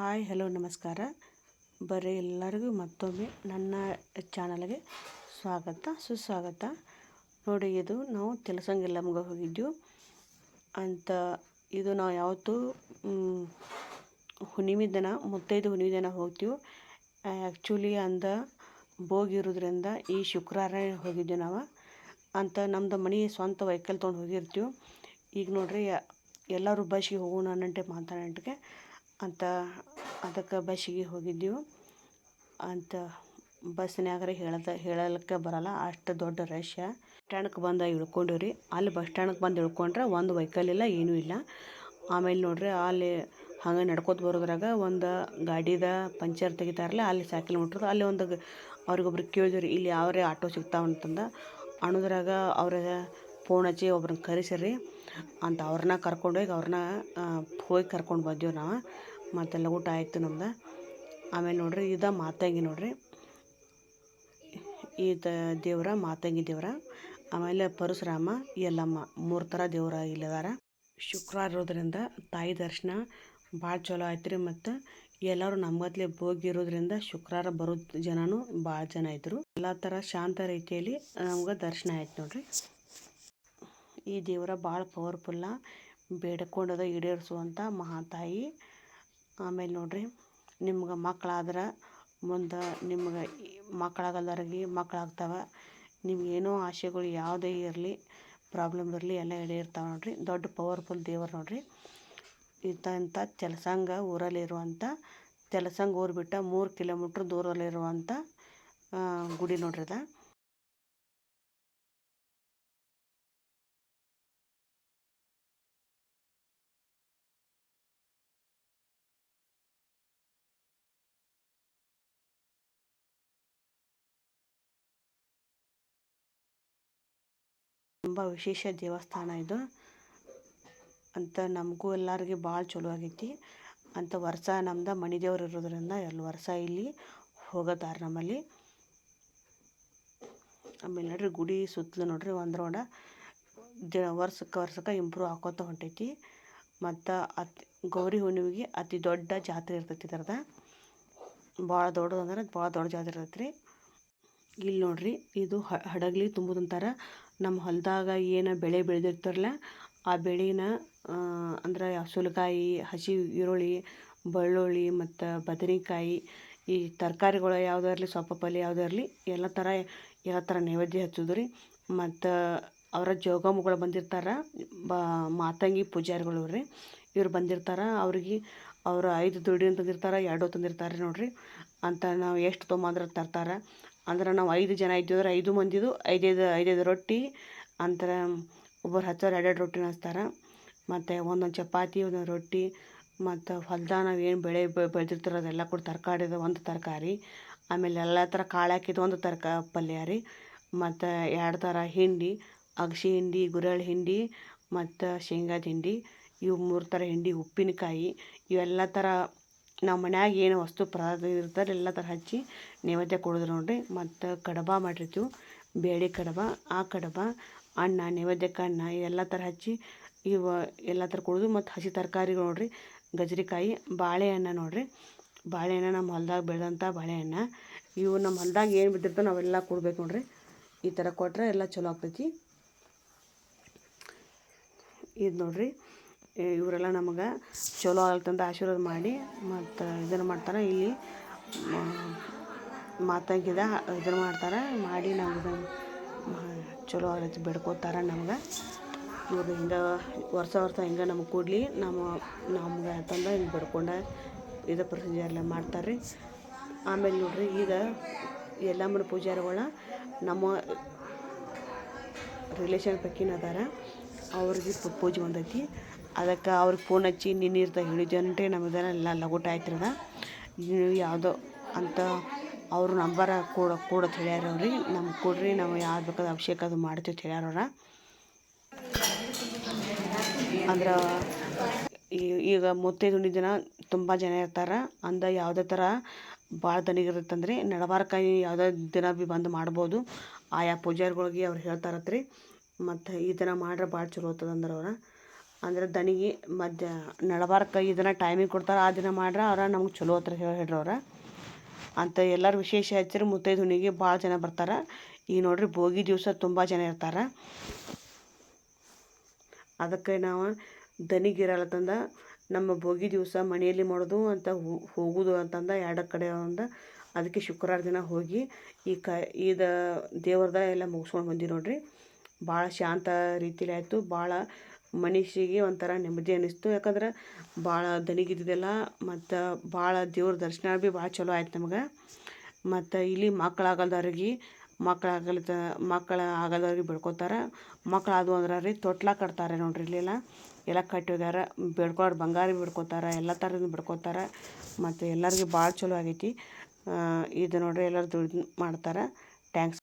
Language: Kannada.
ಹಾಯ್, ಹಲೋ, ನಮಸ್ಕಾರ. ಬರೀ ಎಲ್ಲರಿಗೂ ಮತ್ತೊಮ್ಮೆ ನನ್ನ ಚಾನಲ್ಗೆ ಸ್ವಾಗತ, ಸುಸ್ವಾಗತ. ನೋಡಿ, ಇದು ನಾವು ಕೆಲಸಂಗೆಲ್ಲಮ್ಗೆ ಹೋಗಿದ್ದೆವು ಅಂತ ಇದು ನಾವು ಯಾವತ್ತೂ ಹುಣಿಮೆ ದಿನ, ಮುತ್ತೈದು ಹುಣ್ಣಿಮೆ ದಿನ ಹೋಗ್ತೀವಿ. ಆ್ಯಕ್ಚುಲಿ ಅಂದ ಬೋಗಿ ಇರೋದ್ರಿಂದ ಈ ಶುಕ್ರವಾರ ಹೋಗಿದ್ದೀವಿ ನಾವು. ಅಂತ ನಮ್ಮದು ಮನೆ ಸ್ವಂತ ವೆಹಿಕಲ್ ತೊಗೊಂಡು ಹೋಗಿರ್ತೀವಿ. ಈಗ ನೋಡ್ರಿ, ಎಲ್ಲರೂ ಬಸ್ಸಿಗೆ ಹೋಗೋಣ ಅನ್ನಂಟೆ ಮಾತಾಡಂಟಿಗೆ. ಅಂತ ಅದಕ್ಕೆ ಬಸ್ಸಿಗೆ ಹೋಗಿದ್ದೆವು. ಅಂತ ಬಸ್ನ್ಯಾಗರೆ ಹೇಳದ, ಹೇಳಲಿಕ್ಕೆ ಬರಲ್ಲ. ಅಷ್ಟು ದೊಡ್ಡ ರಶ್ ಸ್ಟ್ಯಾಂಡ್ಗೆ ಬಂದು ಇಳ್ಕೊಂಡಿವ್ರಿ ಅಲ್ಲಿ ಬಸ್ ಸ್ಟ್ಯಾಂಡ್ಗೆ ಬಂದು ಇಳ್ಕೊಂಡ್ರೆ ಒಂದು ವೆಹಿಕಲ್ ಇಲ್ಲ, ಏನೂ ಇಲ್ಲ. ಆಮೇಲೆ ನೋಡ್ರಿ ಅಲ್ಲಿ ಹಂಗೆ ನಡ್ಕೋತ ಬರೋದ್ರಾಗ ಒಂದು ಗಾಡಿದ ಪಂಚರ್ ತೆಗಿತಾರಲ್ಲ, ಅಲ್ಲಿ ಸೈಕಲ್ ಮುಟ್ರದು. ಅಲ್ಲಿ ಒಂದು ಅವ್ರಿಗೊಬ್ರು ಕೇಳಿದ್ರಿ ರೀ, ಇಲ್ಲಿ ಯಾವ್ರೆ ಆಟೋ ಸಿಗ್ತಾವಂತಂದು ಅಣದ್ರಾಗ ಅವ್ರ ಫೋನ್ ಹಚ್ಚಿ ಒಬ್ರನ್ನ ಕರೆಸಿರಿ ಅಂತ ಅವ್ರನ್ನ ಕರ್ಕೊಂಡೋಗಿ ಅವ್ರನ್ನ ಹೋಗಿ ಕರ್ಕೊಂಡು ಬಂದೆವು ನಾವು. ಮತ್ತೆಲ್ಲ ಊಟ ಆಯಿತು ನಮ್ದು. ಆಮೇಲೆ ನೋಡ್ರಿ, ಇದ ಮಾತಂಗಿ ನೋಡ್ರಿ. ಈತ ದೇವ್ರ, ಮಾತಂಗಿ ದೇವ್ರ. ಆಮೇಲೆ ಪರಶುರಾಮ ಎಲ್ಲಮ್ಮ ಮೂರು ಥರ ದೇವ್ರ ಇಲ್ಲದಾರ. ಶುಕ್ರವಾರ ಇರೋದ್ರಿಂದ ತಾಯಿ ದರ್ಶನ ಭಾಳ ಚಲೋ ಆಯ್ತು ರೀ ಮತ್ತು ಎಲ್ಲರೂ ನಮ್ಮಗತ್ಲೆ ಭೋಗಿ ಇರೋದ್ರಿಂದ ಶುಕ್ರವಾರ ಬರೋ ಜನನೂ ಭಾಳ ಜನ ಇದ್ದರು ಎಲ್ಲ ಥರ ಶಾಂತ ರೀತಿಯಲ್ಲಿ ನಮ್ಗೆ ದರ್ಶನ ಆಯ್ತು ನೋಡ್ರಿ. ಈ ದೇವರ ಭಾಳ ಪವರ್ಫುಲ್ಲ ಬೇಡ್ಕೊಂಡದ ಈಡೇರಿಸುವಂಥ ಮಹಾತಾಯಿ. ಆಮೇಲೆ ನೋಡ್ರಿ ನಿಮ್ಗೆ ಮಕ್ಕಳಾದ್ರೆ ಮುಂದೆ ನಿಮ್ಗೆ ಮಕ್ಕಳಾಗಲ್ದವ್ರಿಗೆ ಮಕ್ಕಳಾಗ್ತವೆ ನಿಮ್ಗೆ ಏನೋ ಆಸೆಗಳು ಯಾವುದೇ ಇರಲಿ ಪ್ರಾಬ್ಲಮ್ ಇರಲಿ ಎಲ್ಲ ಈಡೇರ್ತಾವೆ ನೋಡಿರಿ. ದೊಡ್ಡ ಪವರ್ಫುಲ್ ದೇವರು ನೋಡಿರಿ. ಇಂಥ ತೆಲಸಂಗ ಊರಲ್ಲಿರುವಂಥ ತೆಲಸಂಗ ಊರು ಬಿಟ್ಟು ಮೂರು ಕಿಲೋಮೀಟ್ರ್ ದೂರದಲ್ಲಿರುವಂಥ ಆ, ಗುಡಿ ನೋಡ್ರಿ ಅದ. ತುಂಬ ವಿಶೇಷ ದೇವಸ್ಥಾನ ಇದು. ಅಂತ ನಮಗೂ ಎಲ್ಲರಿಗೆ ಭಾಳ ಚಲೋ ಆಗೈತಿ. ಅಂತ ವರ್ಷ ನಮ್ದು ಮನೆ ದೇವ್ರು ಇರೋದ್ರಿಂದ ಎಲ್ಲ ವರ್ಷ ಇಲ್ಲಿ ಹೋಗೋದಾರ ನಮ್ಮಲ್ಲಿ. ಆಮೇಲೆ ನೋಡ್ರಿ ಗುಡಿ ಸುತ್ತಲೂ ನೋಡ್ರಿ ಒಂದು ರೋಡ. ದ ವರ್ಷಕ್ಕೆ ವರ್ಷಕ್ಕೆ ಇಂಪ್ರೂವ್ ಆಕೋತ ಹೊಂಟೈತಿ. ಮತ್ತು ಅತಿ ಗೌರಿ ಹುಣ್ಣಿಮೆಗೆ ಅತಿ ದೊಡ್ಡ ಜಾತ್ರೆ ಇರ್ತೈತಿ ಇದರದ ಭಾಳ ದೊಡ್ಡದು ಅಂದ್ರೆ ಭಾಳ ದೊಡ್ಡ ಜಾತ್ರೆ ಇರ್ತೈತಿ ರೀ ಇಲ್ಲಿ ನೋಡ್ರಿ, ಇದು ಹಡಗಲಿ ತುಂಬುದಂತಾರ ನಮ್ಮ ಹೊಲದಾಗ ಏನು ಬೆಳೆ ಬೆಳೆದಿರ್ತಾರಲ್ಲ, ಆ ಬೆಳೆನ ಅಂದ್ರೆ ಸುಲಕಾಯಿ, ಹಸಿ ಈರುಳ್ಳಿ, ಬೆಳ್ಳುಳ್ಳಿ ಮತ್ತು ಬದನೆಕಾಯಿ, ಈ ತರಕಾರಿಗಳು ಯಾವುದೇ ಇರಲಿ, ಸೊಪ್ಪು ಪಲ್ಯ ಯಾವುದೇ ಇರಲಿ, ಎಲ್ಲ ಥರ ಎಲ್ಲ ಥರ ನೈವೇದ್ಯ ಹಚ್ಚೋದು ರೀ ಮತ್ತು ಅವರ ಜೋಗಮ್ಮಗಳು ಬಂದಿರ್ತಾರೆ, ಬ, ಮಾತಂಗಿ ಪೂಜಾರಿಗಳು ರೀ ಇವ್ರು ಬಂದಿರ್ತಾರೆ, ಅವ್ರಿಗೆ ಅವರು ಐದು ದುಡ್ಡಿನ ತಂದಿರ್ತಾರೆ, ಎರಡು ತಂದಿರ್ತಾರೆ ನೋಡ್ರಿ. ಅಂತ ನಾವು ಎಷ್ಟು ತೊಗೊಂಬಂದ್ರೆ ತರ್ತಾರೆ. ಅಂದ್ರೆ ನಾವು ಐದು ಜನ ಇದ್ದೀವಿ ಅಂದ್ರೆ ಐದು ಮಂದಿದು ಐದೈದು ಐದೈದು ರೊಟ್ಟಿ, ಅಂತರ ಒಬ್ಬರು ಹಚ್ಚೋರು ಎರಡೆರಡು ರೊಟ್ಟಿನ ಹಚ್ತಾರೆ. ಮತ್ತು ಒಂದೊಂದು ಚಪಾತಿ, ಒಂದೊಂದು ರೊಟ್ಟಿ, ಮತ್ತು ಹೊಲ್ದಾಗ ನಾವು ಏನು ಬೆಳೆ ಬೆಳೆದಿರ್ತಾರೆ ಅದೆಲ್ಲ ಕೂಡ ತರಕಾರಿದ ಒಂದು ತರಕಾರಿ, ಆಮೇಲೆ ಎಲ್ಲ ಥರ ಕಾಳು ಹಾಕಿದ್ದು ಒಂದು ತರಕ ಪಲ್ಯ ರೀ. ಮತ್ತು ಎರಡು ಥರ ಹಿಂಡಿ ಅಗಸೆ ಹಿಂಡಿ, ಗುರೆಳ್ಳು ಹಿಂಡಿ, ಮತ್ತು ಶೇಂಗಾದ ಹಿಂಡಿ, ಇವು ಮೂರು ಥರ ಹಿಂಡಿ ಉಪ್ಪಿನಕಾಯಿ, ಇವೆಲ್ಲ ಥರ ನಾವು ಮನ್ಯಾಗ ಏನು ವಸ್ತು ಪದಾರ್ಥ ಇರ್ತಾರೆ ಎಲ್ಲ ಥರ ಹಚ್ಚಿ ನೈವೇದ್ಯ ಕೊಡೋದು ನೋಡಿರಿ. ಮತ್ತು ಕಡಬ ಮಾಡಿರ್ತೀವಿ. ಬೇಳೆ ಕಡಬ, ಆ ಕಡಬ, ಅನ್ನ, ನೈವೇದ್ಯಕ್ಕೆ ಅನ್ನ ಎಲ್ಲ ಥರ ಹಚ್ಚಿ ಇವ ಎಲ್ಲ ಥರ ಕೊಡೋದು. ಮತ್ತು ಹಸಿ ತರಕಾರಿಗಳು ನೋಡಿರಿ, ಗಜರಿಕಾಯಿ, ಬಾಳೆಹಣ್ಣು ನೋಡಿರಿ. ಬಾಳೆಹಣ್ಣು ನಮ್ಮ ಹೊಲ್ದಾಗ ಬೆಳೆದಂಥ ಬಾಳೆಹಣ್ಣು. ಇವು ನಮ್ಮ ಹೊಲ್ದಾಗ ಏನು ಬಿದ್ದಿರ್ತಾವೆ ನಾವೆಲ್ಲ ಕೊಡ್ಬೇಕು ನೋಡಿರಿ. ಈ ಥರ ಕೊಟ್ಟರೆ ಎಲ್ಲ ಚಲೋ ಆಗ್ತೈತಿ. ಇದು ನೋಡ್ರಿ. ಇವರೆಲ್ಲ ನಮಗೆ ಚಲೋ ಆಗ್ತಂತ ಆಶೀರ್ವಾದ ಮಾಡಿ ಮತ್ತು ಇದನ್ನು ಮಾಡ್ತಾರೆ. ಇಲ್ಲಿ ಮಾತಂಗಿದ ಇದನ್ನು ಮಾಡ್ತಾರೆ. ಮಾಡಿ ನಮ್ಗೆ ಚಲೋ ಆಗತ್ತೆ ಬೇಡ್ಕೋತಾರೆ ನಮ್ಗೆ. ಇವ್ರು ಹಿಂಗೆ ವರ್ಷ ವರ್ಷ ಹಿಂಗೆ ನಮಗೆ ಕೊಡಲಿ. ನಮ್ಮ, ನಮ್ಗೆ ಅಂತಂದು ಹಿಂಗೆ ಬೇಡ್ಕೊಂಡ ಇದು ಪ್ರೊಸೀಜರ್ ಎಲ್ಲ ಮಾಡ್ತಾರೆ ರೀ ಆಮೇಲೆ ನೋಡ್ರಿ, ಈಗ ಎಲ್ಲಮ್ಮನ ಪೂಜಾರಿಗಳ ನಮ್ಮ ರಿಲೇಷನ್ ಪಕ್ಕಿನ ಅದಾರ. ಅವ್ರಿಗೆ ಪೂಜೆ ಬಂದೈತಿ. ಅದಕ್ಕೆ ಅವ್ರಿಗೆ ಫೋನ್ ಹಚ್ಚಿ ನಿನ್ನಿರ್ತ ಹೇಳಿದ್ದಂತೆ ನಮ್ಮದೆಲ್ಲ ಲಗೋಟ ಆಯ್ತಿರದ? ನೀವು ಯಾವುದೋ ಅಂತ ಅವ್ರ ನಂಬರ ಕೊಡ ಕೊಡತ್ ಹೇಳ್ಯಾರ ಅವ್ರಿ. ನಮ್ಗೆ ಕೊಡ್ರಿ, ನಾವು ಯಾವ್ದು ಬೇಕಾದ ಅಭಿಷೇಕ ಅದು ಮಾಡ್ತೀವಿ ಹೇಳ್ಯಾರ ಅವ್ರ. ಅಂದ್ರೆ ಈಗ ಮುತ್ತೈದು ಹುಣ್ಣಿಮೆ ದಿನ ತುಂಬ ಜನ ಇರ್ತಾರೆ. ಅಂದ ಯಾವುದೇ ಥರ ಭಾಳ ದನಿಗಿರುತ್ತಂದ್ರೆ ನಡಬಾರ್ಕ ಯಾವುದೇ ದಿನ ಭೀ ಬಂದು ಮಾಡ್ಬೋದು. ಆಯಾ ಪೂಜಾರಿಗಳಿಗೆ ಅವ್ರು ಹೇಳ್ತಾರತ್ರಿ. ಮತ್ತು ಈ ಥರ ಮಾಡ್ರೆ ಭಾಳ ಚಲೋ ಆಗ್ತದೆ ಅಂದ್ರೆ ಅವ್ರು. ಅಂದ್ರೆ ದನಿಗೆ ಮಧ್ಯ ನಡಬಾರಕ್ಕೆ ಇದನ್ನು ಟೈಮಿಗೆ ಕೊಡ್ತಾರೆ, ಆ ದಿನ ಮಾಡ್ರೆ ಅವ್ರು ನಮ್ಗೆ ಚಲೋ ಹತ್ರ ಹೇಳಿ ಅಂತ ಎಲ್ಲರ ವಿಶೇಷ ಹಚ್ಚಿರಿ ಮುತ್ತೈದು ಹುಣ್ಣಿಗೆ ಭಾಳ ಜನ ಬರ್ತಾರೆ. ಈಗ ನೋಡ್ರಿ ಭೋಗಿ ದಿವಸ ತುಂಬ ಜನ ಇರ್ತಾರೆ. ಅದಕ್ಕೆ ನಾವು ದನಿಗಿರಲತ್ತಂದ ನಮ್ಮ ಭೋಗಿ ದಿವಸ ಮನೆಯಲ್ಲಿ ಮಾಡೋದು ಅಂತ ಹೋಗೋದು ಅಂತಂದ ಎರಡು ಕಡೆ ಒಂದು. ಅದಕ್ಕೆ ಶುಕ್ರವಾರ ದಿನ ಹೋಗಿ ಈ ಕ ಇದು ದೇವ್ರದ ಎಲ್ಲ ಮುಗಿಸ್ಕೊಂಡು ಬಂದಿ ನೋಡ್ರಿ. ಭಾಳ ಶಾಂತ ರೀತಿಲಿ ಆಯಿತು ಭಾಳ ಮನುಷ್ಯಗೆ ಒಂಥರ ನೆಮ್ಮದಿ ಅನ್ನಿಸ್ತು. ಯಾಕಂದ್ರೆ ಭಾಳ ದನಿಗಿದ್ದಿದ್ದೆಲ್ಲ ಮತ್ತು ಭಾಳ ದೇವ್ರ ದರ್ಶನ ಭೀ ಭಾಳ ಚಲೋ ಆಯ್ತು ನಮ್ಗೆ. ಮತ್ತು ಇಲ್ಲಿ ಮಕ್ಕಳಾಗಲ್ದವ್ರಿಗೆ, ಮಕ್ಕಳಾಗಲ್ದ, ಮಕ್ಕಳು ಆಗಲ್ದವ್ರಿಗೆ ಬಿಡ್ಕೋತಾರೆ. ಮಕ್ಳು ಆದವು ಅಂದ್ರೆ ರೀ ತೊಟ್ಲ ಕಟ್ತಾರೆ ನೋಡ್ರಿ ಇಲ್ಲೆಲ್ಲ ಎಲ್ಲ. ಕಟ್ಟಿ ಹೋಗ್ಯಾರ ಬೇಡ್ಕೊಳ್ಳೋರು ಬಂಗಾರ ಬಿಡ್ಕೋತಾರೆ, ಎಲ್ಲ ಥರದ್ದು ಬಿಡ್ಕೋತಾರೆ. ಮತ್ತು ಎಲ್ಲರಿಗೂ ಭಾಳ ಚಲೋ ಆಗೈತಿ. ಇದು ನೋಡ್ರಿ ಎಲ್ಲರೂ ದುಡ್ದು ಮಾಡ್ತಾರೆ. ಟ್ಯಾಂಕ್ಸ್